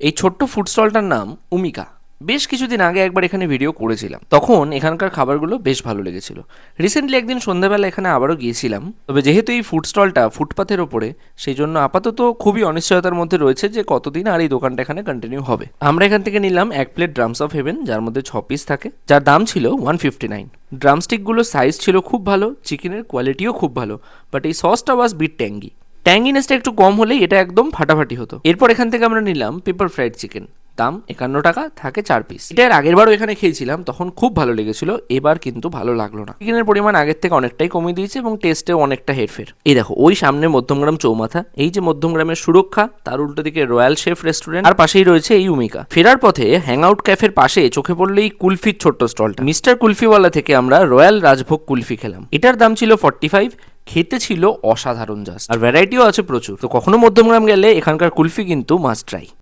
এই ছোট্ট ফুড স্টলটার নাম উমিকা। বেশ কিছুদিন আগে একবার এখানে ভিডিও করেছিলাম। তখন এখানকার খাবারগুলো বেশ ভালো লেগেছিল। রিসেন্টলি একদিন সন্ধ্যাবেলা এখানে আবারও গিয়েছিলাম। তবে যেহেতু এই ফুড স্টলটা ফুটপাথের ওপরে সেই জন্য আপাতত খুবই অনিশ্চয়তার মধ্যে রয়েছে যে কতদিন আর এই দোকানটা এখানে কন্টিনিউ হবে। আমরা এখান থেকে নিলাম এক প্লেট ড্রামস অফ হেভেন যার মধ্যে ছ পিস থাকে। যার দাম ছিল ওয়ান ফিফটি নাইন ড্রামস্টিকগুলোর সাইজ ছিল খুব ভালো চিকেনের কোয়ালিটিও খুব ভালো বাট এই সসটা ওয়াজ বিট ট্যাঙ্গি ট্যাঙ্গিনেসটা একটু কম হলেই এটা একদম ফাটাফাটি হতো। এরপর এখান থেকে আমরা নিলাম পেপার ফ্রাইড চিকেন দাম একান্ন টাকা, থাকে চার পিস এটা আগের বারও এখানে খেয়েছিলাম, তখন খুব ভালো লেগেছিল, এবার কিন্তু ভালো লাগল না। চিকেনের পরিমাণ আগের থেকে অনেকটাই কমিয়ে দিয়েছে এবং টেস্টেও অনেকটা হেরফের। এই দেখো, ওই সামনে মধ্যমগ্রাম চৌমাথা, এই যে মধ্যমগ্রামের সুরক্ষা, তার উল্টো দিকে রয়্যাল শেফ রেস্টুরেন্ট আর পাশেই রয়েছে এই উমিকা। ফেরার পথে হ্যাং আউট ক্যাফের পাশে চোখে পড়ল এই কুলফির ছোট্ট স্টলটা। মিস্টার কুলফিওয়ালা থেকে আমরা রয়্যাল রাজভোগ কুলফি খেলাম। এটার দাম ছিল ফর্টি ফাইভ খেতে ছিল অসাধারণ জাস্ট আর ভ্যারাইটিও আছে প্রচুর। তো কখনো মধ্যমগ্রাম গেলে এখানকার কুলফি কিন্তু মাস্ট ট্রাই